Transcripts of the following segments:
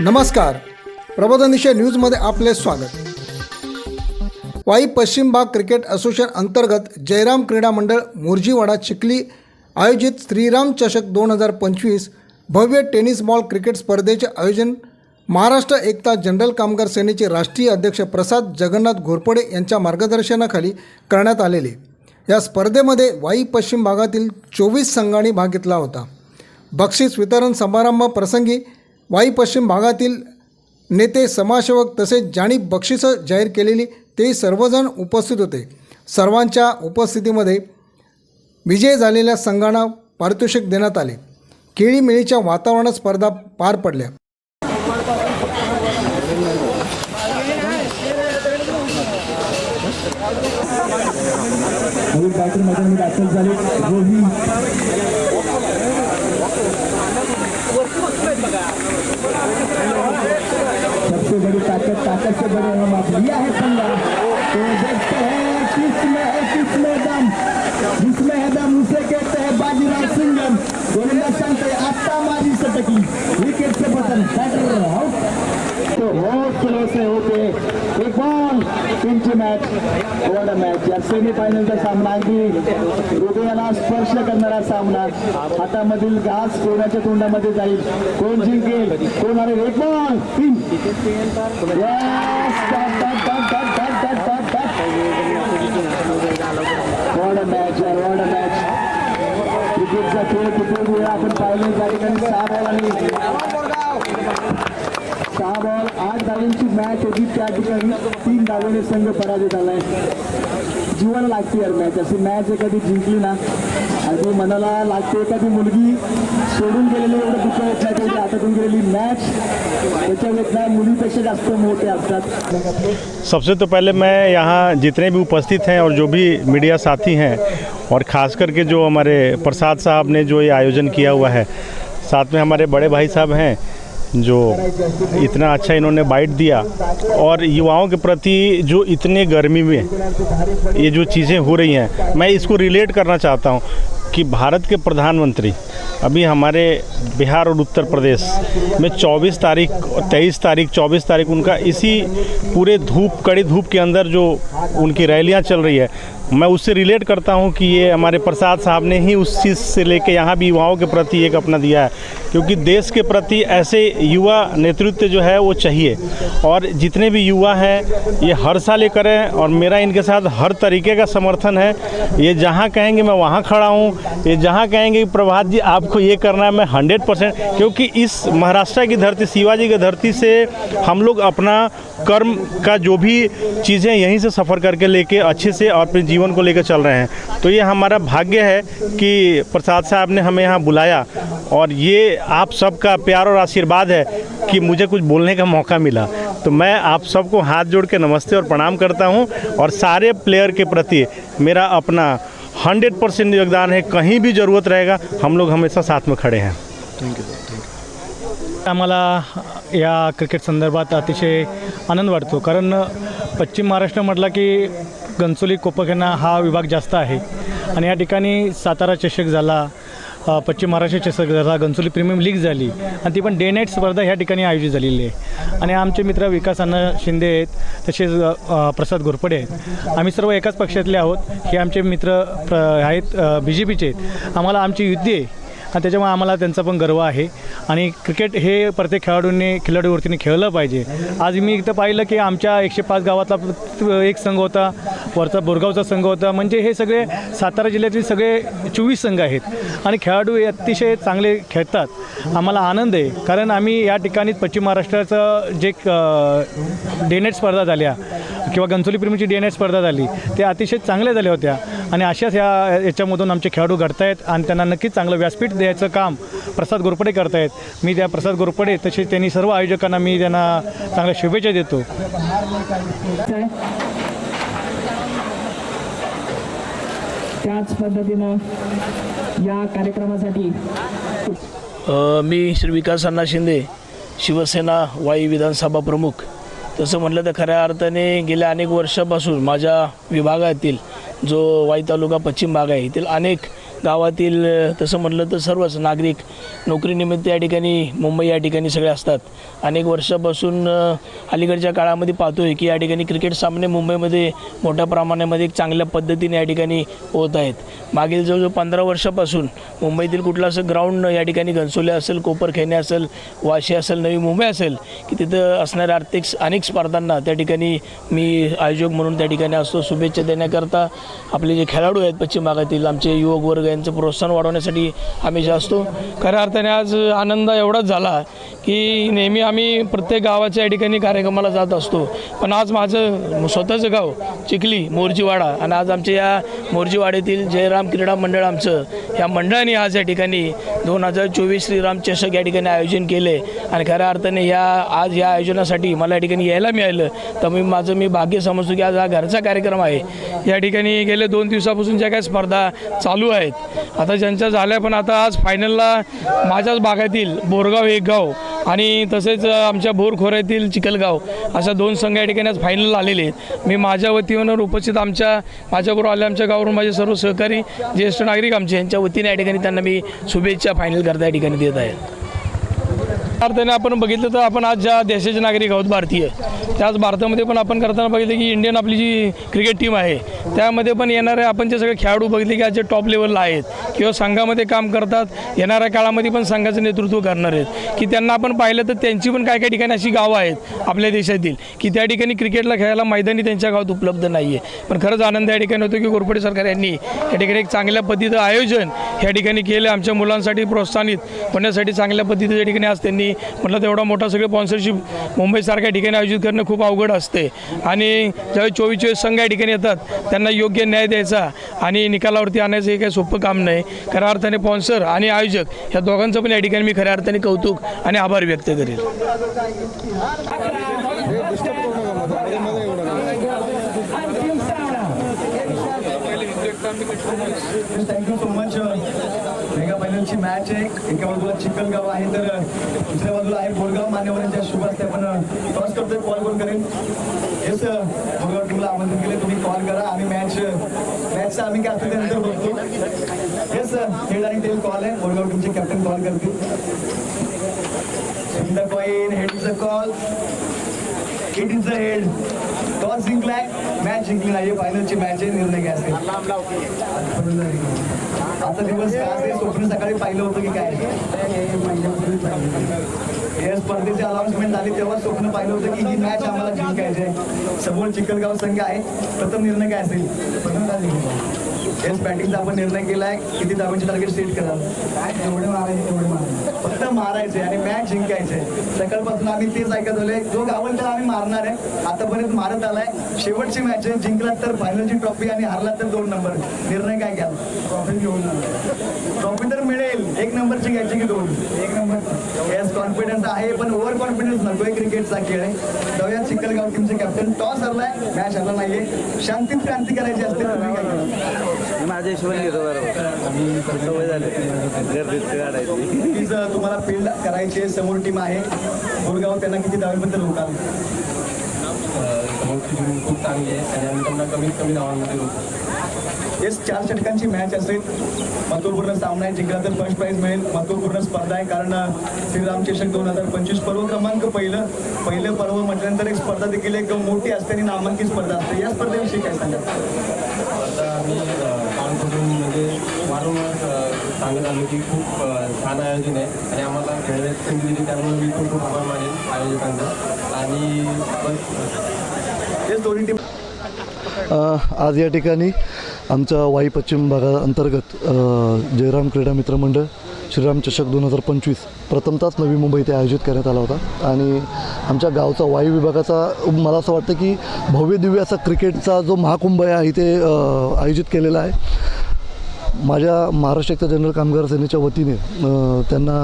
नमस्कार. प्रबोधनिशय न्यूजमध्ये आपले स्वागत. वाई पश्चिम भाग क्रिकेट असोसिएशन अंतर्गत जयराम क्रीडा मंडळ मोर्जीवाडा चिखली आयोजित श्रीराम चषक दोन हजार पंचवीस भव्य टेनिस बॉल क्रिकेट स्पर्धेचे आयोजन महाराष्ट्र एकता जनरल कामगार सेनेचे राष्ट्रीय अध्यक्ष प्रसाद जगन्नाथ घोरपडे यांच्या मार्गदर्शनाखाली करण्यात आलेले. या स्पर्धेमध्ये वाई पश्चिम भागातील चोवीस संघांनी भाग घेतला होता. बक्षीस वितरण समारंभ प्रसंगी वाई पश्चिम भागातील नेते समाजसेवक तसेच ज्यांनी बक्षिसं जाहीर केलेली ते सर्वजण उपस्थित होते. सर्वांच्या उपस्थितीमध्ये विजय झालेल्या संघांना पारितोषिक देण्यात आले. केळीमेळीच्या वातावरणात स्पर्धा पार पडल्या. दाखल झाले रोही सबसे बड़ी ताकत ताकत से बड़े हम आप लिया है पंगा तो देखते हैं किसमें है किसमें दम. जिसमें है दम उसे कहते हैं बाजीराव सिंगम गोलंदाज सांगते आत्ता मारी सटकी. विकेट से पतन. बैटर आउट हो. तो हो, बहुत स्लो से होते. एक तीनची मॅच वन मॅच या सेमीफायनलचा सामना अगदी हृदयाला स्पर्श करणारा सामना. हातामधील घास कोणाच्या तोंडामध्ये जाईल? कोण जिंकेल? कोण अरे एक बॉल तीन. मॅच क्रिकेटचा खेळ किती वेळा आपण पाहिले? जाईल कारण सहा बॉलांनी बॉल। आठ संघ पराजित लागते यार जिंकली ना मनाला मुलगी सबसे तो पहले मैं यहाँ जितने भी उपस्थित हैं और जो भी मीडिया साथी हैं, और ख़ास करके जो हमारे प्रसाद साहब ने जो ये आयोजन किया हुआ है, साथ में हमारे बड़े भाई साहब हैं जो इतना अच्छा इन्होंने बाइट दिया और युवाओं के प्रति जो इतने गर्मी में ये जो चीज़ें हो रही हैं, मैं इसको रिलेट करना चाहता हूँ कि भारत के प्रधानमंत्री अभी हमारे बिहार और उत्तर प्रदेश में 24 तारीख 23 तारीख 24 तारीख उनका इसी पूरे धूप, कड़ी धूप के अंदर जो उनकी रैलियाँ चल रही है मैं उससे रिलेट करता हूँ कि ये हमारे प्रसाद साहब ने ही उस चीज़ से लेके यहाँ भी युवाओं के प्रति एक अपना दिया है। क्योंकि देश के प्रति ऐसे युवा नेतृत्व जो है वो चाहिए। और जितने भी युवा हैं, ये हर साल ये करें और मेरा इनके साथ हर तरीके का समर्थन है। ये जहाँ कहेंगे मैं वहाँ खड़ा हूँ। ये जहाँ कहेंगे प्रभात जी, आपको ये करना है, मैं हंड्रेड परसेंट क्योंकि इस महाराष्ट्र की धरती, शिवाजी की धरती से हम लोग अपना कर्म का जो भी चीज़ें यहीं से सफ़र करके लेके अच्छे से और अपने जीवन को लेकर चल रहे हैं। तो ये हमारा भाग्य है कि प्रसाद साहब ने हमें यहाँ बुलाया और ये आप सबका प्यार और आशीर्वाद है कि मुझे कुछ बोलने का मौका मिला। तो मैं आप सबको हाथ जोड़ के नमस्ते और प्रणाम करता हूँ और सारे प्लेयर के प्रति मेरा अपना हंड्रेड परसेंट योगदान है। कहीं भी ज़रूरत रहेगा, हम लोग हमेशा साथ में खड़े हैं। आम्हाला या क्रिकेट संदर्भात अतिशय आनंद वाटतो. कारण पश्चिम महाराष्ट्र म्हटला की गणसोली कोपखेना हा विभाग जास्त आहे. आणि या ठिकाणी सातारा चषक झाला पश्चिम महाराष्ट्र चषक झाला गणसोली प्रीमियम लीग झाली आणि ती पण डे नाईट स्पर्धा ह्या ठिकाणी आयोजित झालेली आहे. आणि आमचे मित्र विकास अण्णा शिंदे आहेत तसेच प्रसाद घोरपडे आहेत. आम्ही सर्व एकाच पक्षातले आहोत. हे आमचे मित्र प्र आहेत बी जे पीचे आहेत. आम्हाला आमची युती आहे आणि त्याच्यामुळे आम्हाला त्यांचा पण गर्व आहे. आणि क्रिकेट हे प्रत्येक खेळाडूंनी खिलाडूवरतीने खेळलं पाहिजे. आज मी इथं पाहिलं की आमच्या एकशे पाच गावातला एक संघ होता वरचा बोरगावचा संघ होता. म्हणजे हे सगळे सातारा जिल्ह्यातील सगळे चोवीस संघ आहेत. आणि खेळाडू हे अतिशय चांगले खेळतात. आम्हाला आनंद आहे. कारण आम्ही या ठिकाणी पश्चिम महाराष्ट्राचं जे डेनेट स्पर्धा झाल्या किंवा गंचोली प्रेमीची डेनेट स्पर्धा झाली ते अतिशय चांगल्या झाल्या होत्या. आणि अशाच या याच्यामधून आमचे खेळाडू घडतायत आणि त्यांना नक्कीच चांगलं व्यासपीठ द्यायचं काम प्रसाद गोरपडे करतायत. मी त्या प्रसाद गोरपडे तसेच त्यांनी सर्व आयोजकांना मी त्यांना चांगल्या शुभेच्छा देतो. त्याच पद्धतीनं या कार्यक्रमासाठी मी श्री विकास अण्णा शिंदे शिवसेना वाई विधानसभा प्रमुख. तसं म्हटलं तर खऱ्या अर्थाने गेल्या अनेक वर्षापासून माझ्या विभागातील जो वाई तालुका पश्चिम भाग आहे येथील अनेक गावातील तसं म्हटलं तर सर्वच नागरिक नोकरीनिमित्त या ठिकाणी मुंबई या ठिकाणी सगळे असतात. अनेक वर्षापासून अलीकडच्या काळामध्ये पाहतो आहे की या ठिकाणी क्रिकेट सामने मुंबईमध्ये मोठ्या प्रमाणामध्ये एक चांगल्या पद्धतीने या ठिकाणी होत आहेत. मागील जवळजवळ पंधरा वर्षापासून मुंबईतील कुठलं असं ग्राउंड या ठिकाणी घनसोले असेल कोपरखेने असेल वाशी असेल नवी मुंबई असेल की तिथं असणाऱ्या आर्थिक अनेक स्पर्धांना त्या ठिकाणी मी आयोजक म्हणून त्या ठिकाणी असतो. शुभेच्छा देण्याकरता आपले जे खेळाडू आहेत पश्चिम भागातील आमचे युवक वर्ग यांचं प्रोत्साहन वाढवण्यासाठी हमेशा असतो. खऱ्या अर्थाने आज आनंद एवढाच झाला की नेहमी आम्ही प्रत्येक गावाच्या या ठिकाणी कार्यक्रमाला जात असतो. पण आज माझं स्वतःचं गाव चिखली मोरजीवाडा आणि आज आमच्या या मोरजीवाड्यातील जयराम क्रीडा मंडळ आमचं या मंडळाने आज या ठिकाणी दोन हजार चोवीस श्रीराम चषक या ठिकाणी आयोजन केले. आणि खऱ्या अर्थाने या आज या आयोजनासाठी मला या ठिकाणी यायला मिळालं. तर मी माझं मी भाग्य समजतो की आज हा घरचा कार्यक्रम आहे. या ठिकाणी गेले दोन दिवसापासून ज्या काही स्पर्धा चालू आहेत आता ज्यांच्या झाल्या पण आता आज फायनलला माझ्याच भागातील बोरगाव एक गाव आणि तसेच आमच्या बोरखोऱ्यातील चिखलगाव अशा दोन संघ या ठिकाणी आज फायनल आलेले आहेत. मी माझ्या वतीवर उपस्थित आमच्या माझ्याबरोबर आल्या आमच्या गावावरून माझे सर्व सहकारी ज्येष्ठ नागरिक आमचे यांच्या वतीने या ठिकाणी त्यांना मी शुभेच्छा फायनल करता या ठिकाणी देत आहे. अर्थाने आपण बघितलं तर आपण आज ज्या देशाचे नागरिक आहोत भारतीय त्याच भारतामध्ये पण आपण करताना बघितलं की इंडियन आपली जी क्रिकेट टीम आहे त्यामध्ये पण येणारे आपण जे सगळे खेळाडू बघितले की आज जे टॉप लेवलला आहेत किंवा संघामध्ये काम करतात येणाऱ्या काळामध्ये पण संघाचं नेतृत्व करणार आहेत. की त्यांना आपण पाहिलं तर त्यांची पण काय काय ठिकाणी अशी गावं आहेत आपल्या देशातील की त्या ठिकाणी क्रिकेटला खेळायला मैदानी त्यांच्या गावात उपलब्ध नाही आहे पण खरंच आनंद या ठिकाणी होतो की घोरपडे सरकार यांनी या ठिकाणी एक चांगल्या पद्धतीचं आयोजन या ठिकाणी केलं आमच्या मुलांसाठी प्रोत्साहित होण्यासाठी चांगल्या पद्धतीच्या ठिकाणी आज त्यांनी म्हटलं तेवढा मोठा सगळं स्पॉन्सरशिप मुंबईसारख्या ठिकाणी आयोजित करणं खूप अवघड असते. आणि ज्यावेळी चोवीस चोवीस संघ या ठिकाणी येतात त्यांना योग्य न्याय द्यायचा आणि निकालावरती आणायचं हे काही सोपं काम नाही. खऱ्या अर्थाने स्पॉन्सर आणि आयोजक या दोघांचं पण या ठिकाणी मी खऱ्या अर्थाने कौतुक आणि आभार व्यक्त करेल. Thank you so much mega फायनलची match आहे. एका बाजूला चिखलगाव आहे तर दुसऱ्या बाजूला आहे बोरगाव. मान्यवरांच्या शुभ असते आपण टॉस करतोय कॉल कोण करेन. येस बोरगाव टीमला आमंत्रण केले तुम्ही कॉल करा. आम्ही मॅच मॅचचा आम्ही काय असतो त्यानंतर बघतो. येस हेड आणि टेल कॉल आहे. बोरगाव टीमचे कॅप्टन कॉल करतील. The coin head is the call it is the head toss जिंकलाय match जिंकली नाही फायनलची मॅच आहे निर्णय घ्यायचे आता दिवस काय स्वप्न सकाळी पाहिलं होतं की काय? या स्पर्धेची अनाउन्समेंट झाली तेव्हा स्वप्न पाहिलं होतं की ही मॅच आम्हाला जिंकायची आहे. समोर चिखलगाव संघ आहे. प्रथम निर्णय काय असेल? येस बॅटिंगचा आपण निर्णय केलाय. किती धावांचे टार्गेट सेट कराल? काय जेवढे मारायचे तेवढे मारायचे. फक्त मारायचे आणि जिंकायचे सकाळपासून आम्ही तेच ऐकत आलोय. जो गावल त्याला आम्ही मारणार आहे आतापर्यंत मारत आलाय. शेवटची मॅच आहे. जिंकलात तर फायनलची ट्रॉफी आणि हारलात तर दोन नंबर निर्णय काय घ्याल? ट्रॉफी घेऊन ट्रॉफी तर मिळेल. एक नंबरची घ्यायची की दोन? एक नंबर. येस कॉन्फिडन्स आहे पण ओव्हर कॉन्फिडन्स नकोय क्रिकेटचा खेळ. आहे जाऊया चिखलगाव टीमचे कॅप्टन टॉस हरलाय मॅच हरला नाहीये. शांतीत क्रांती करायची असते तुम्ही काय? माझ्या हिशोबाने घेतो बरोबर. सवय झाली. गर्दीत काढायची प्लीज तुम्हाला फील्ड करायची आहे. समोर टीम आहे. गुरगाव त्यांना किती धावेबद्दल रोकाल खूप चांगली आहे. आणि आम्ही त्यांना कमीत कमी नावांमध्ये होतो. येस चार षटकांची मॅच असेल. महत्त्वपूर्ण सामना आहे जिंकला तर फर्स्ट प्राईज मिळेल. महत्त्वपूर्ण स्पर्धा आहे कारण श्रीराम चषक दोन हजार पंचवीस पर्व क्रमांक पहिलं. पहिलं पर्व म्हटल्यानंतर एक स्पर्धा देखील एक मोठी असते आणि नामांकित स्पर्धा असते. या स्पर्धेविषयी काय सांगा आता आम्ही काम करून म्हणजे वारंवार सांगत आलो की खूप छान आयोजन आहे. आणि आम्हाला खेळण्याची संधी दिली त्यामुळे मी पण खूप आभार मानेन आयोजकांचा आणि बस. येस दोन्ही टीम अ, आज या ठिकाणी आमच्या वाई पश्चिम भागा अंतर्गत जयराम क्रीडा मित्र मंडळ श्रीराम चषक दोन हजार पंचवीस प्रथमताच नवी मुंबई इथे आयोजित करण्यात आला होता. आणि आमच्या गावचा वायू विभागाचा मला असं वाटतं की भव्य दिव्य असा क्रिकेटचा जो महाकुंभ आहे इथे आयोजित केलेला आहे. माझ्या महाराष्ट्र जनरल कामगार सेनेच्या वतीने त्यांना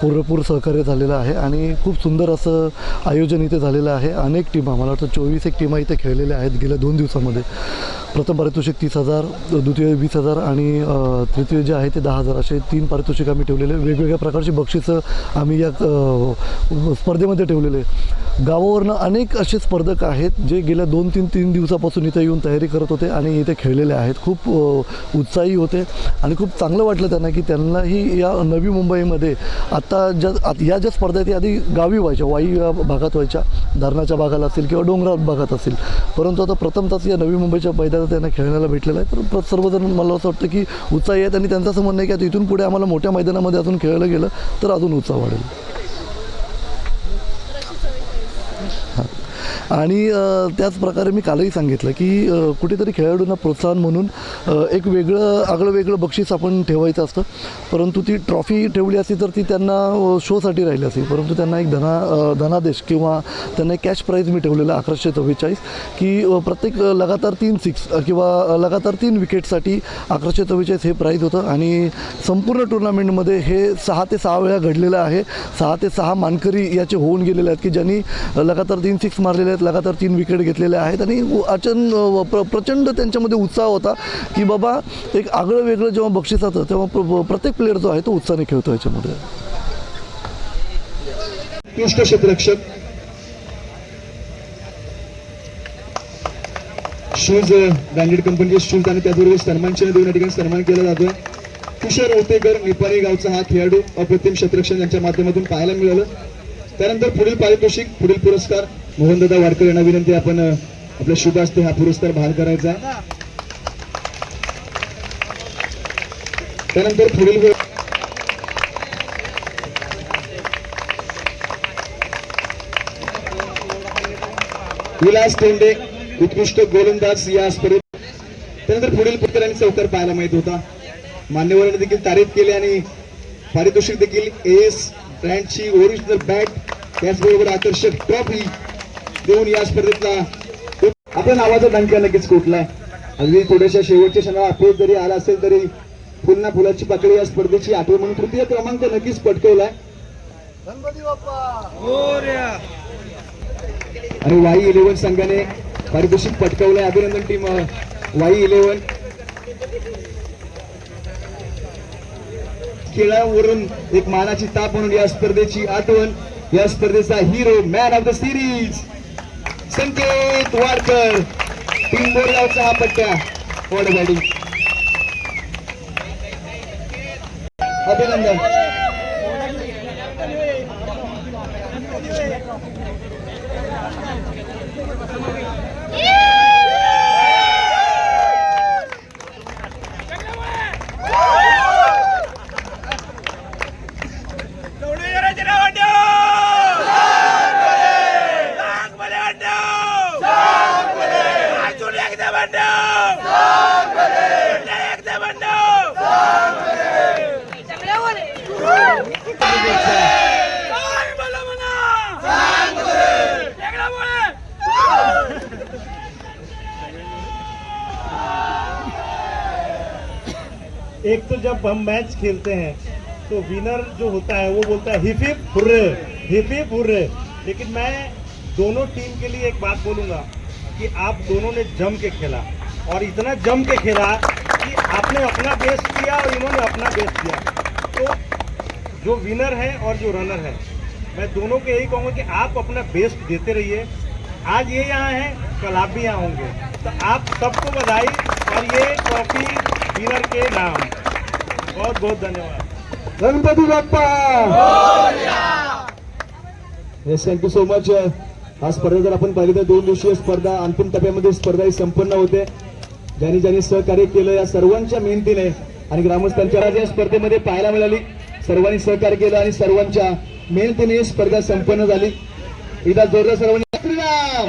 पुरेपूर सहकार्य झालेलं आहे आणि खूप सुंदर असं आयोजन इथे झालेलं आहे. अनेक टीमा मला वाटतं चोवीस एक टीमा इथे खेळलेल्या आहेत गेल्या दोन दिवसामध्ये. प्रथम पारितोषिक तीस हजार द्वितीय वीस हजार आणि तृतीय जे आहे ते दहा हजार असे तीन पारितोषिक आम्ही ठेवलेले. वेगवेगळ्या प्रकारची बक्षिसं आम्ही या स्पर्धेमध्ये ठेवलेले. आहे गावावरनं अनेक असे स्पर्धक आहेत जे गेल्या दोन तीन तीन दिवसापासून इथे येऊन तयारी करत होते आणि इथे खेळलेले आहेत. खूप उत्साही होते आणि खूप चांगलं वाटलं त्यांना की त्यांनाही या नवी मुंबईमध्ये आत्ता ज्या आत- या ज्या स्पर्धा आहेत आधी गावी व्हायच्या वाई या भागात व्हायच्या धरणाच्या भागाला असेल किंवा डोंगराळ भागात असेल. परंतु आता प्रथमतच या नवी मुंबईच्या आता त्यांना खेळण्याला भेटलेलं आहे. तर सर्वजण मला असं वाटतं की उत्साही आहेत आणि त्यांचं असं म्हणणं आहे की आता इथून पुढे आम्हाला मोठ्या मैदानामध्ये अजून खेळलं गेलं तर अजून उत्साह वाढेल. आणि त्याच प्रकारे मी कालही सांगितलं की कुठेतरी खेळाडूंना प्रोत्साहन म्हणून एक वेगळं आगळं वेगळं बक्षीस आपण ठेवायचं असतं. परंतु ती ट्रॉफी ठेवली असती तर ती त्यांना शोसाठी राहिली असती. परंतु त्यांना एक धना धनादेश किंवा त्यांना एक कॅश प्राईज मी ठेवलेलं अकराशे चव्वेचाळीस की प्रत्येक लगातार तीन सिक्स किंवा लगातार तीन विकेटसाठी अकराशे चव्वेचाळीस हे प्राईज होतं. आणि संपूर्ण टुर्नामेंटमध्ये हे सहा ते सहा वेळा घडलेलं आहे. सहा ते सहा मानकरी याचे होऊन गेलेले आहेत की ज्यांनी लगातार तीन सिक्स मारलेले आहेत. लगातार तीन विकेट घेतलेले आहेत आणि अचन प्र प्रचंड त्यांच्यामध्ये उत्साह होता की बाबा एक आगळं वेगळं जेव्हा बक्षीस जातं तेव्हा प्रत्येक प्लेअर जो आहे तो उत्साहाने खेळतो याच्यामध्ये. उत्कृष्ट क्षेत्ररक्षक शूज ब्रँडेड कंपनीचे शूज आणि त्याचबरोबर सन्मानचिन्ह देऊन या ठिकाणी सन्मान केला जातोय. तुषार ओतेकर निपाणी गावचा हा खेळाडू अप्रतिम क्षेत्ररक्षण यांच्या माध्यमातून पाहायला मिळालं. त्यानंतर पुढील पारितोषिक पुढील पुरस्कार. मोहनदादा वाडकर यांना विनंती आपण आपल्या शुभ असते हा पुरस्कार बहाल करायचा. त्यानंतर पुढील विलास तोंडे उत्कृष्ट गोलंदाज या स्पर्धेत त्यानंतर पुढील पुरस्कार आणि चौकार पाहायला माहीत होता. मान्यवरांनी देखील तारीफ केली आणि पारितोषिक देखील एस ब्रँडची ओरिजिनल बॅट त्याचबरोबर आकर्षक ट्रॉफी देऊन या स्पर्धेतला आपल्या नावाचा डंका नक्कीच कुठला अगदी थोड्याशा शेवटच्या क्षणाला अपयश जरी आला असेल तरी पुन्हा फुलाची पाकळी या स्पर्धेची आठवण म्हणून तृतीय क्रमांक नक्कीच पटकवलाय. आणि वाई इलेव्हन संघाने पारितोषिक पटकावलंय. अभिनंदन टीम वाई इलेव्हन. खेळावरून एक मानाची ताप म्हणून या स्पर्धेची आठवण या स्पर्धेचा hero man of the series Sanket Wadkar team बोरगावचा हा पट्ट्या. वॉर्ड अभिनंदन. Yeah! एक तो जब हम मैच खेलते हैं तो विनर जो होता है, वो बोलता है हिप हुर्रे हिप हुर्रे लेकिन मैं दोनों टीम के लिए एक बात बोलूँगा। कि आप दोनों ने जम के खेला और इतना जम के खेला कि आपने अपना बेस्ट किया और इन्होंने अपना बेस्ट किया। तो जो विनर है और जो रनर है मैं दोनों को यही कहूँगा कि आप अपना बेस्ट देते रहिए। आज ये यहाँ हैं कल आप भी यहाँ होंगे। तो आप सबको बधाई और ये ट्रॉफी विनर के नाम। बहुत बहुत धन्यवाद। Ganpati Bappa! Yes thank you so much हा स्पर्धा जर आपण पाहिली तर दोन दिवसीय स्पर्धा अंतिम टप्प्यामध्ये स्पर्धा ही संपन्न होते. ज्यांनी ज्यांनी सहकार्य केलं या सर्वांच्या मेहनतीने आणि ग्रामस्थांच्या या स्पर्धेमध्ये पाहायला मिळाली. सर्वांनी सहकार्य केलं आणि सर्वांच्या मेहनतीने स्पर्धा संपन्न झाली. एकदा जोरदार सर्वांनी श्रीराम